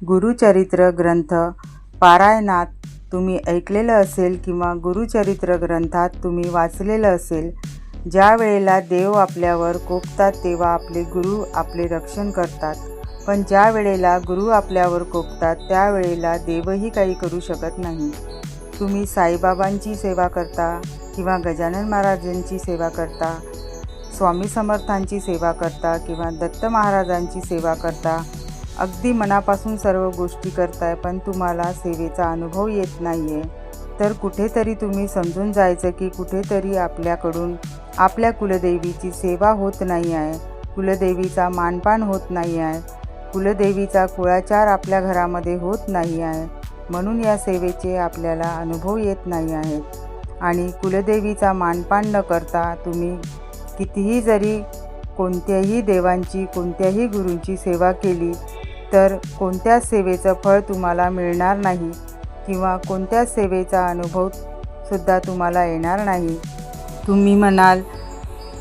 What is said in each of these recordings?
गुरुचरित्र ग्रंथ पारायणात तुम्ही ऐकलेलं असेल किंवा गुरुचरित्र ग्रंथात तुम्ही वाचलेलं असेल ज्या वेळेला देव आपल्यावर कोपतात तेव्हा आपले गुरु आपले रक्षण करतात. पण ज्या वेळेला गुरु आपल्यावर कोपतात त्यावेळेला देवही काही करू शकत नाही. तुम्ही साईबाबांची सेवा करता किंवा गजानन महाराजांची सेवा करता स्वामी समर्थांची सेवा करता किंवा दत्त महाराजांची सेवा करता अगदी मनापासून सर्व गोष्टी करताय पण तुम्हाला सेवेचा अनुभव येत नाही आहे तर कुठेतरी तुम्ही समजून जायचं की कुठेतरी आपल्याकडून आपल्या कुलदेवीची सेवा होत नाही आहे कुलदेवीचा मानपान होत नाही आहे कुलदेवीचा कुळाचार आपल्या घरामध्ये होत नाही आहे म्हणून या सेवेचे आपल्याला अनुभव येत नाही आहेत आणि कुलदेवीचा मानपान न करता तुम्ही कितीही जरी कोणत्याही देवांची कोणत्याही गुरूंची सेवा केली तर कोणत्या सेवेचं फळ तुम्हाला मिळणार नाही किंवा कोणत्या सेवेचा अनुभव सुद्धा तुम्हाला येणार नाही? तुम्ही म्हणाल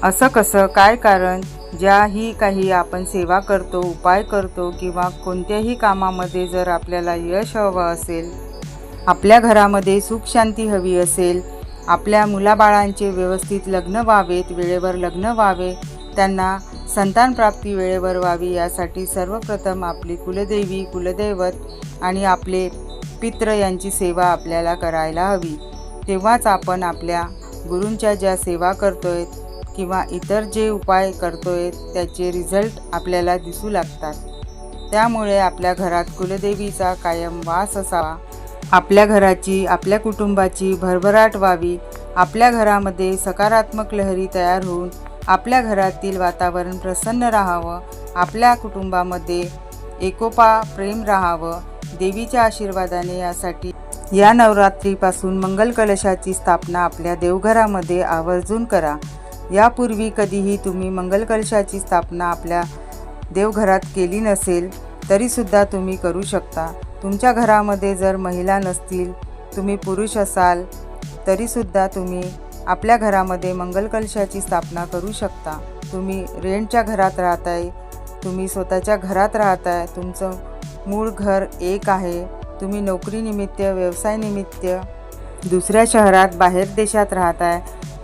असं कसं? काय कारण? ज्याही काही आपण सेवा करतो उपाय करतो किंवा कोणत्याही कामामध्ये जर आपल्याला यश हवं असेल आपल्या घरामध्ये सुख शांती हवी असेल आपल्या मुलाबाळांचे व्यवस्थित लग्न व्हावेत वेळेवर लग्न व्हावे त्यांना संतानप्राप्ती वेळेवर व्हावी यासाठी सर्वप्रथम आपली कुलदेवी कुलदैवत आणि आपले पित्र यांची सेवा आपल्याला करायला हवी. तेव्हाच आपण आपल्या गुरूंच्या ज्या सेवा करतोय किंवा इतर जे उपाय करतोय त्याचे रिझल्ट आपल्याला दिसू लागतात. त्यामुळे आपल्या घरात कुलदेवीचा कायम वास असावा. आपल्या घराची आपल्या कुटुंबाची भरभराट व्हावी. आपल्या घरामध्ये सकारात्मक लहरी तयार होऊन आपल्या घरातील वातावरण प्रसन्न राहावं आपल्या कुटुंबामध्ये एकोपा प्रेम राहावं देवीच्या आशीर्वादाने यासाठी या नवरात्रीपासून मंगल कलशाची स्थापना आपल्या देवघरामध्ये आवर्जून करा. यापूर्वी कधीही तुम्ही मंगल कलशाची स्थापना आपल्या देवघरात केली नसेल तरीसुद्धा तुम्ही करू शकता. तुमच्या घरामध्ये जर महिला नसतील तुम्ही पुरुष असाल तरीसुद्धा तुम्ही आपल्या घरामध्ये मंगलकलशाची स्थापना करू शकता. तुम्ही रेंटच्या घरात राहताय. तुम्ही स्वतःच्या घरात राहताय. तुमचं मूळ घर एक आहे. तुम्ही नोकरीनिमित्त व्यवसायनिमित्त दुसऱ्या शहरात बाहेर देशात राहताय.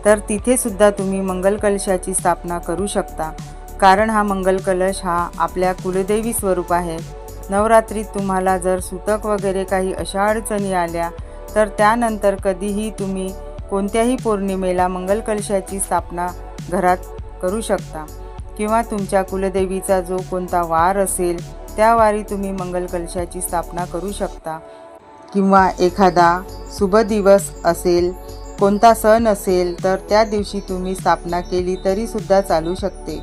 तर तिथेसुद्धा तुम्ही मंगलकलशाची स्थापना करू शकता. कारण हा मंगलकलश हा आपल्या कुलदेवी स्वरूप आहे. नवरात्रीत तुम्हाला जर सुतक वगैरे काही अशा अडचणी आल्या तर त्यानंतर कधीही तुम्ही कोणत्याही पौर्णिमेला मंगलकलशाची स्थापना घरात करू शकता. किंवा तुमच्या कुलदेवीचा जो कोणता वार असेल त्या वारी तुम्ही मंगलकलशाची स्थापना करू शकता. किंवा एखादा शुभ दिवस असेल कोणता सण असेल तर त्या दिवशी तुम्ही स्थापना केली तरीसुद्धा चालू शकते.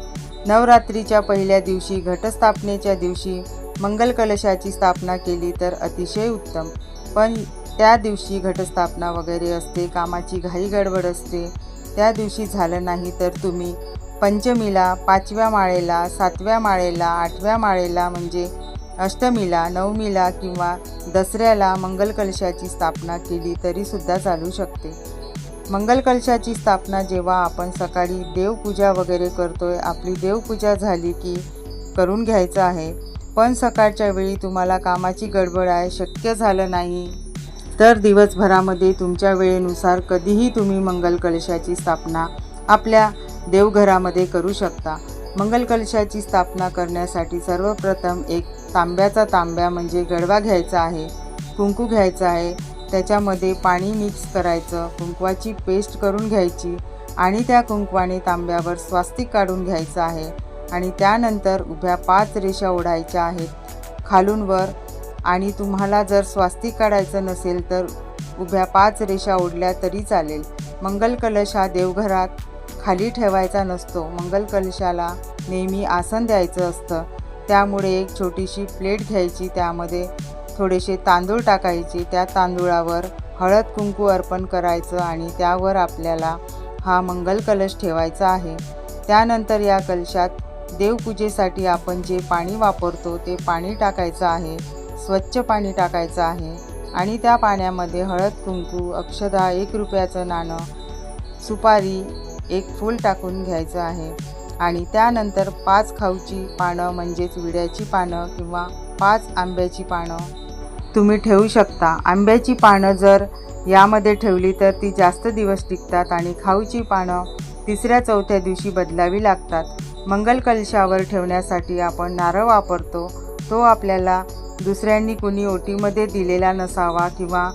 नवरात्रीच्या पहिल्या दिवशी घटस्थापनेच्या दिवशी मंगल कलशाची स्थापना केली तर अतिशय उत्तम. पण त्या दिवशी घटस्थापना वगैरे असते कामाची घाई गडबड असते. त्या दिवशी झालं नाही तर तुम्ही पंचमीला पाचव्या माळेला सातव्या माळेला आठव्या माळेला म्हणजे अष्टमीला नवमीला किंवा दसऱ्याला मंगलकलशाची स्थापना केली तरीसुद्धा चालू शकते. मंगलकलशाची स्थापना जेव्हा आपण सकाळी देवपूजा वगैरे करतोय आपली देवपूजा झाली की करून घ्यायचं आहे. पण सकाळच्या वेळी तुम्हाला कामाची गडबड आहे शक्य झालं नाही तर दिवसभरामध्ये तुमच्या वेळेनुसार कधीही तुम्ही मंगल कलशाची स्थापना आपल्या देवघरामध्ये करू शकता. मंगल कलशाची स्थापना करण्यासाठी सर्वप्रथम एक तांब्याचा तांब्या म्हणजे गडवा घ्यायचा आहे कुंकू घ्यायचं आहे त्याच्यामध्ये पाणी मिक्स करायचं कुंकवाची पेस्ट करून घ्यायची आणि त्या कुंकवाने तांब्यावर स्वास्तिक काढून घ्यायचं आहे आणि त्यानंतर उभ्या पाच रेषा ओढायच्या आहेत. खालून वर आणि तुम्हाला जर स्वास्तिक काढायचं नसेल तर उभ्या पाच रेषा ओढल्या तरी चालेल. मंगल कलश हा देवघरात खाली ठेवायचा नसतो. मंगल कलशाला नेहमी आसन द्यायचं असतं. त्यामुळे एक छोटीशी प्लेट घ्यायची त्यामध्ये थोडेसे तांदूळ टाकायचे. त्या तांदूळावर हळद कुंकू अर्पण करायचं आणि त्यावर आपल्याला हा मंगल कलश ठेवायचा आहे. त्यानंतर या कलशात देवपूजेसाठी आपण जे पाणी वापरतो ते पाणी टाकायचं आहे. स्वच्छ पाणी टाकायचं आहे आणि त्या पाण्यामध्ये हळद कुंकू अक्षदा एक रुपयाचं नाणं सुपारी एक फूल टाकून घ्यायचं आहे. आणि त्यानंतर पाच खाऊची पानं म्हणजेच विड्याची पानं किंवा पाच आंब्याची पानं. तुम्ही ठेवू शकता. आंब्याची पानं जर यामध्ये ठेवली तर ती जास्त दिवस टिकतात आणि खाऊची पानं तिसऱ्या चौथ्या दिवशी बदलावी लागतात. मंगल कलशावर ठेवण्यासाठी आपण नारळ वापरतो. तो आपल्याला दुसऱ्यांनी कुणी ओटीमध्ये दिलेला नसावा किंवा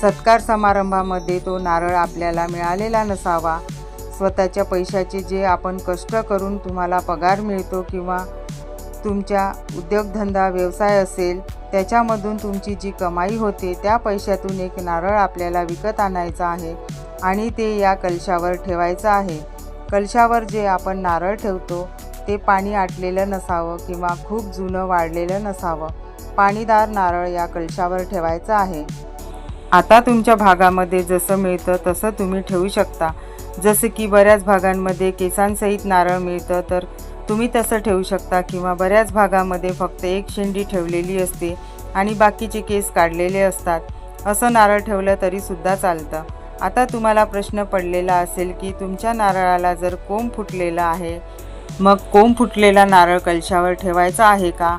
सत्कार समारंभामध्ये तो नारळ आपल्याला मिळालेला नसावा स्वतःच्या पैशाचे जे आपण कष्ट करून तुम्हाला पगार मिळतो किंवा तुमच्या उद्योगधंदा व्यवसाय असेल त्याच्यामधून तुमची जी कमाई होते त्या पैशातून एक नारळ आपल्याला विकत आणायचा आहे आणि ते या कलशावर ठेवायचं आहे. कलशावर जे आपण नारळ ठेवतो ते पाणी आटलेलं नसावं किंवा खूप जुनं वाढलेलं नसावं. पाणीदार नारळ या कलशावर ठेवायचं आहे. आता तुमच्या भागामध्ये जसं मिळतं तसं तुम्ही ठेवू शकता. जसं की बऱ्याच भागांमध्ये केसांसहित नारळ मिळतं तर तुम्ही तसं ठेवू शकता किंवा बऱ्याच भागामध्ये फक्त एक शेंडी ठेवलेली असते आणि बाकीचे केस काढलेले असतात. असं नारळ ठेवलं तरीसुद्धा चालतं. आता तुम्हाला प्रश्न पडलेला असेल की तुमच्या नारळाला जर कोंब फुटलेला आहे मग कोंब फुटलेला नारळ कलशावर ठेवायचा आहे का?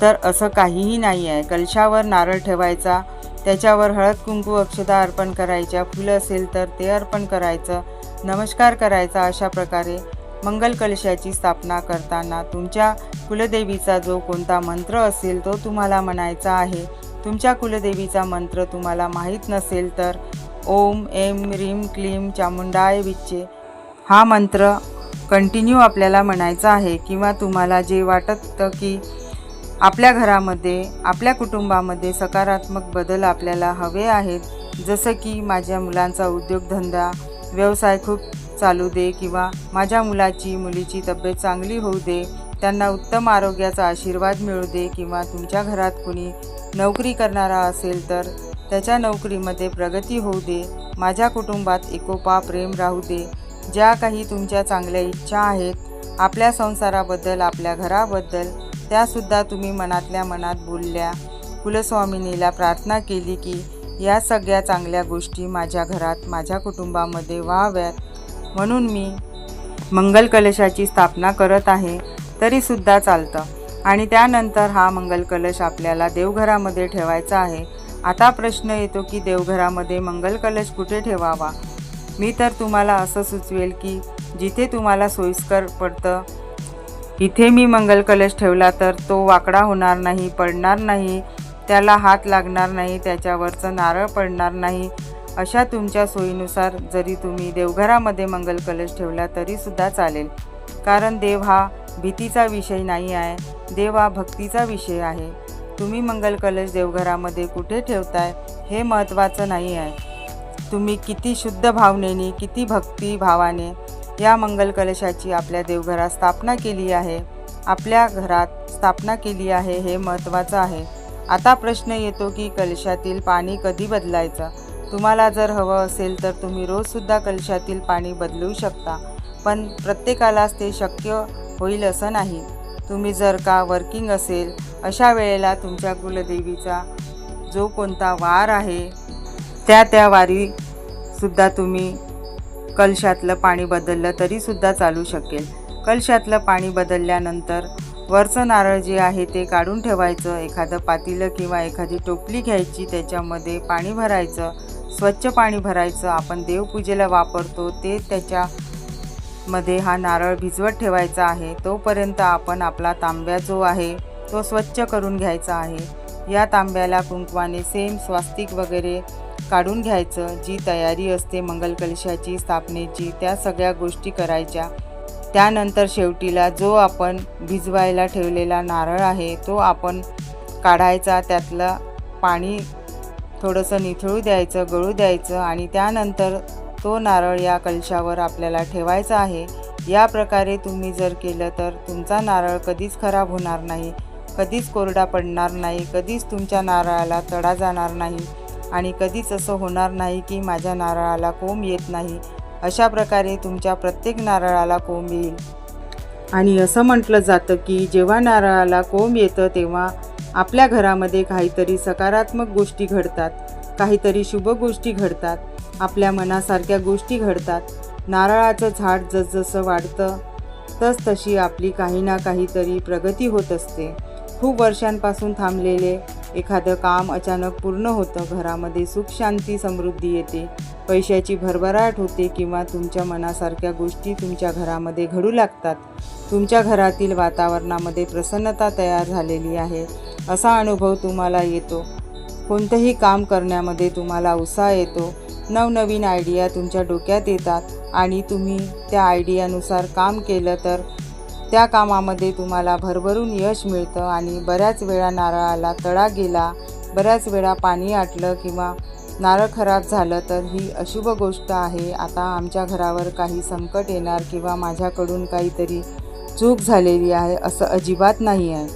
तर असं काहीही नाही आहे. कलशावर नारळ ठेवायचा त्याच्यावर हळद कुंकू अक्षता अर्पण करायच्या फुलं असेल तर ते अर्पण करायचं नमस्कार करायचा अशा प्रकारे मंगल कलशाची स्थापना करताना तुमच्या कुलदेवीचा जो कोणता मंत्र असेल तो तुम्हाला म्हणायचा आहे. तुमच्या कुलदेवीचा मंत्र तुम्हाला माहीत नसेल तर ओम एम रीम क्लीम चामुंडाय विच्चे हा मंत्र कंटिन्यू आपल्याला म्हणायचा आहे किंवा तुम्हाला जे वाटतं की आपल्या घरामध्ये आपल्या कुटुंबामध्ये सकारात्मक बदल आपल्याला हवे आहेत. जसं की माझ्या मुलांचा उद्योगधंदा व्यवसाय खूप चालू दे किंवा माझ्या मुलाची मुलीची तब्येत चांगली होऊ दे त्यांना उत्तम आरोग्याचा आशीर्वाद मिळू दे किंवा तुमच्या घरात कुणी नोकरी करणारा असेल तर त्याच्या नोकरीमध्ये प्रगती होऊ दे. माझ्या कुटुंबात एकोपा प्रेम राहू दे. ज्या काही तुमच्या चांगल्या इच्छा आहेत आपल्या संसाराबद्दल आपल्या घराबद्दल त्यासुद्धा तुम्ही मनातल्या मनात बोलल्या. कुलस्वामिनीला प्रार्थना केली की या सगळ्या चांगल्या गोष्टी माझ्या घरात माझ्या कुटुंबामध्ये व्हाव्यात. म्हणून मी मंगल कलशाची स्थापना करत आहे तरीसुद्धा चालतं. आणि त्यानंतर हा मंगल कलश आपल्याला देवघरामध्ये ठेवायचा आहे. आता प्रश्न येतो की देवघरामध्ये मंगल कलश कुठे ठेवावा? मी तर तुम्हाला असं सुचवेल की जिथे तुम्हाला सोयीस्कर पडतं इथे मी मंगल कलश ठेवला तर तो वाकडा होणार नाही पडणार नाही त्याला हात लागणार नाही त्याच्यावरचं नारळ पडणार नाही. अशा तुमच्या सोयीनुसार जरी तुम्ही देवघरामध्ये मंगल कलश ठेवला तरीसुद्धा चालेल. कारण देव हा भीतीचा विषय नाही आहे देव हा भक्तीचा विषय आहे. तुम्ही मंगल कलश देवघरामध्ये कुठे ठेवताय हे महत्त्वाचं नाही आहे. तुम्ही किती शुद्ध भावनेने किती भक्ती भावाने या मंगल कलशाची आपल्या देवघरात स्थापना केली आहे. आपल्या घरात स्थापना केली आहे हे महत्त्वाचं आहे. आता प्रश्न येतो की कलशातील पाणी कधी बदलायचं? तुम्हाला जर हवं असेल तर तुम्ही रोजसुद्धा कलशातील पाणी बदलू शकता. पण प्रत्येकालाच ते शक्य होईल असं नाही. तुम्ही जर का वर्किंग असेल अशा वेळेला तुमच्या कुलदेवीचा जो कोणता वार आहे त्या त्या वारीसुद्धा तुम्ही कलशातलं पाणी बदललं तरीसुद्धा चालू शकेल. कलशातलं पाणी बदलल्यानंतर वरचं नारळ जे आहे ते काढून ठेवायचं एखादं पातीलं किंवा एखादी टोपली घ्यायची त्याच्यामध्ये पाणी भरायचं स्वच्छ पाणी भरायचं आपण देवपूजेला वापरतो ते त्याच्यामध्ये हा नारळ भिजवत ठेवायचा आहे. तोपर्यंत आपण आपला तांब्या जो आहे तो स्वच्छ करून घ्यायचा आहे. या तांब्याला कुंकवाने सेम स्वास्तिक वगैरे काढून घ्यायचं. जी तयारी असते मंगलकलशाची स्थापनेची त्या सगळ्या गोष्टी करायच्या. त्यानंतर शेवटीला जो आपण भिजवायला ठेवलेला नारळ आहे तो आपण काढायचा. त्यातलं पाणी थोडंसं निथळू द्यायचं गळू द्यायचं आणि त्यानंतर तो नारळ या कलशावर आपल्याला ठेवायचा आहे. या प्रकारे तुम्ही जर केलं तर तुमचा नारळ कधीच खराब होणार नाही. कधीच कोरडा पडणार नाही कधीच तुमच्या नारळाला तडा जाणार नाही आणि कधीच असं होणार नाही की माझ्या नारळाला कोंब येत नाही. अशा प्रकारे तुमच्या प्रत्येक नारळाला कोंब येईल. आणि असं म्हटलं जातं की जेव्हा नारळाला कोंब येतं तेव्हा आपल्या घरामध्ये काहीतरी सकारात्मक गोष्टी घडतात काहीतरी शुभ गोष्टी घडतात आपल्या मनासारख्या गोष्टी घडतात. नारळाचं झाड जसजसं वाढतं तस तशी आपली काही ना काहीतरी प्रगती होत असते. खूप वर्षांपासून थांबलेले एखादं काम अचानक पूर्ण होतं घरामध्ये सुख शांती समृद्धी येते. पैशाची भरभराट होते किंवा तुमच्या मनासारख्या गोष्टी तुमच्या घरामध्ये घडू लागतात. तुमच्या घरातील वातावरणामध्ये प्रसन्नता तयार झालेली आहे. असा अनुभव तुम्हाला येतो. कोणतंही काम करण्यामध्ये तुम्हाला उत्साह येतो. नवनवीन आयडिया तुमच्या डोक्यात येतात आणि तुम्ही त्या आयडियानुसार काम केलं तर त्या कामामध्ये तुम्हाला भरभरून यश मिळतं आणि बऱ्याच वेळा नारळाला तडा गेला बऱ्याच वेळा पाणी आटलं किंवा नारळ खराब झालं तर ही अशुभ गोष्ट आहे. आता आमच्या घरावर काही संकट येणार किंवा माझ्याकडून काहीतरी चूक झालेली आहे असं अजिबात नाही आहे.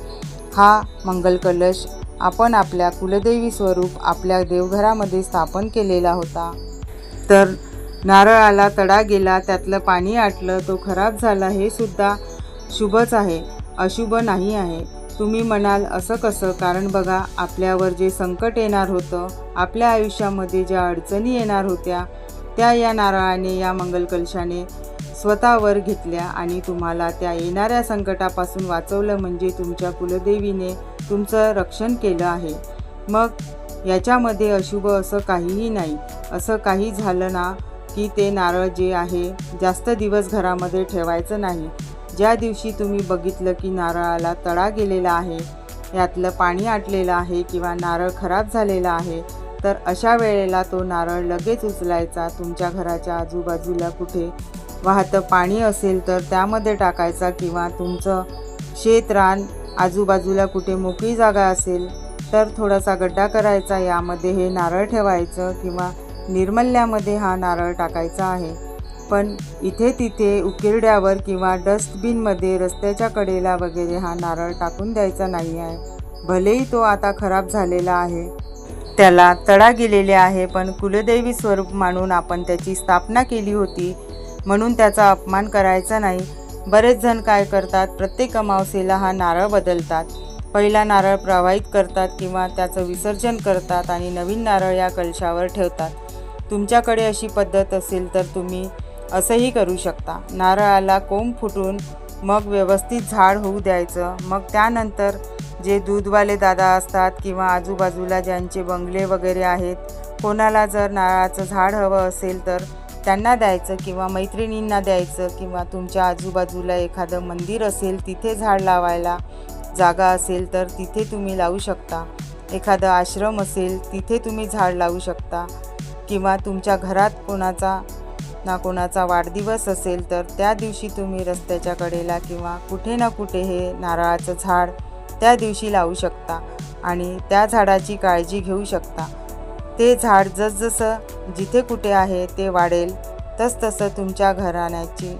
हा मंगल कलश आपण आपल्या कुलदेवी स्वरूप आपल्या देवघरामध्ये स्थापन केलेला होता. तर नारळाला तडा गेला त्यातलं पाणी आटलं तो खराब झाला हे सुद्धा शुभच आहे अशुभ नाही आहे. तुम्ही म्हणाल असं कसं? कारण बघा आपल्यावर जे संकट येणार होतं आपल्या आयुष्यामध्ये ज्या अडचणी येणार होत्या त्या या नारळाने या मंगलकलशाने स्वतःवर घेतल्या आणि तुम्हाला त्या येणाऱ्या संकटापासून वाचवलं म्हणजे तुमच्या कुलदेवीने तुमचं रक्षण केलं आहे. मग याच्यामध्ये अशुभ असं काहीही नाही. असं काही झालं ना की ते नारळ जे आहे जास्त दिवस घरामध्ये ठेवायचं नाही. ज्या दिवशी तुम्ही बघितलं की नारळाला तडा गेलेला आहे यातलं पाणी आटलेलं आहे किंवा नारळ खराब झालेला आहे तर अशा वेळेला तो नारळ लगेच उचलायचा तुमच्या घराच्या आजूबाजूला कुठे वाहतं पाणी असेल तर त्यामध्ये टाकायचा किंवा तुमचं शेत रान आजूबाजूला कुठे मोकळी जागा असेल तर थोडासा गड्डा करायचा यामध्ये हे नारळ ठेवायचं किंवा निर्मल्यामध्ये हा नारळ टाकायचा आहे. पण इथे तिथे उकिरड्यावर किंवा डस्टबिनमध्ये रस्त्याच्या कडेला वगैरे हा नारळ टाकून द्यायचा नाही आहे. भलेही तो आता खराब झालेला आहे. त्याला तडा गेलेले आहे पण कुलदेवी स्वरूप मानून आपण त्याची स्थापना केली होती म्हणून त्याचा अपमान करायचा नाही. बरेच जण काय करतात प्रत्येक अमावसेला हा नारळ बदलतात. पहिला नारळ प्रवाहित करतात किंवा त्याचं विसर्जन करतात आणि नवीन नारळ या कलशावर ठेवतात. तुमच्याकडे अशी पद्धत असेल तर तुम्ही असंही करू शकता. नारळाला कोंब फुटून मग व्यवस्थित झाड होऊ द्यायचं. मग त्यानंतर जे दूधवाले दादा असतात किंवा आजूबाजूला ज्यांचे बंगले वगैरे आहेत कोणाला जर नारळाचं झाड हवं असेल तर त्यांना द्यायचं किंवा मैत्रिणींना द्यायचं किंवा तुमच्या आजूबाजूला एखादं मंदिर असेल तिथे झाड लावायला जागा असेल तर तिथे तुम्ही लावू शकता. एखादं आश्रम असेल तिथे तुम्ही झाड लावू शकता. किंवा तुमच्या घरात कोणाचा ना कोणाचा वाढदिवस असेल तर त्या दिवशी तुम्ही रस्त्याच्या कडेला किंवा कुठे ना कुठे हे नारळाचं झाड त्या दिवशी लावू शकता आणि त्या झाडाची काळजी घेऊ शकता. ते झाड जसजसं जिथे कुठे आहे ते वाढेल तसतसं तुमच्या घराण्याची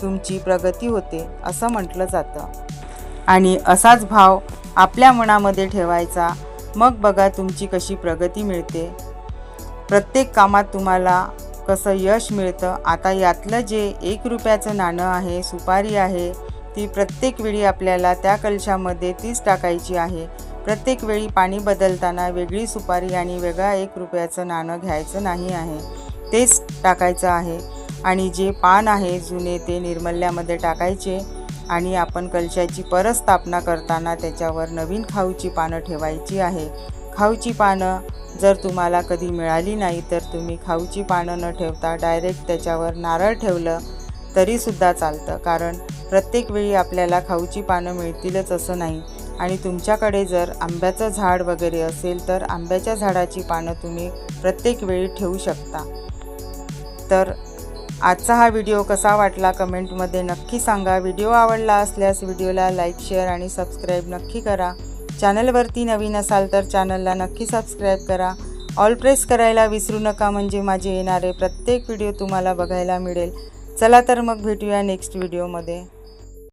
तुमची प्रगती होते असं म्हटलं जातं. आणि असाच भाव आपल्या मनामध्ये ठेवायचा मग बघा तुमची कशी प्रगती मिळते. प्रत्येक कामात तुम्हाला कसं यश मिळतं? आता यातलं जे एक रुपयाचं नाणं आहे सुपारी आहे ती प्रत्येक वेळी आपल्याला त्या कलशामध्ये तीच टाकायची आहे. प्रत्येक वेळी पाणी बदलताना वेगळी सुपारी आणि वेगळा एक रुपयाचं नाणं घ्यायचं नाही आहे. तेच टाकायचं आहे. आणि जे पान आहे जुने ते निर्मल्यामध्ये टाकायचे आणि आपण कलशाची परस्थापना करताना त्याच्यावर नवीन खाऊची पानं ठेवायची आहे. खाऊची पानं जर तुम्हाला कधी मिळाली नाही तर तुम्ही खाऊची पानं न ठेवता डायरेक्ट त्याच्यावर नारळ ठेवलं तरीसुद्धा चालतं. कारण प्रत्येक वेळी आपल्याला खाऊची पानं मिळतीलच असं नाही. आणि तुमच्याकडे जर आंब्याचं झाड वगैरे असेल तर आंब्याच्या झाडाची पानं तुम्ही प्रत्येक वेळी ठेवू शकता. तर आजचा हा व्हिडिओ कसा वाटला कमेंटमध्ये नक्की सांगा. व्हिडिओ आवडला असल्यास व्हिडिओला लाईक शेअर आणि सबस्क्राईब नक्की करा. चॅनलवरती नवीन असाल तर चॅनलला नक्की सबस्क्राईब करा. ऑल प्रेस करायला विसरू नका म्हणजे माझे येणारे प्रत्येक व्हिडिओ तुम्हाला बघायला मिळेल. चला तर मग भेटूया नेक्स्ट व्हिडिओमध्ये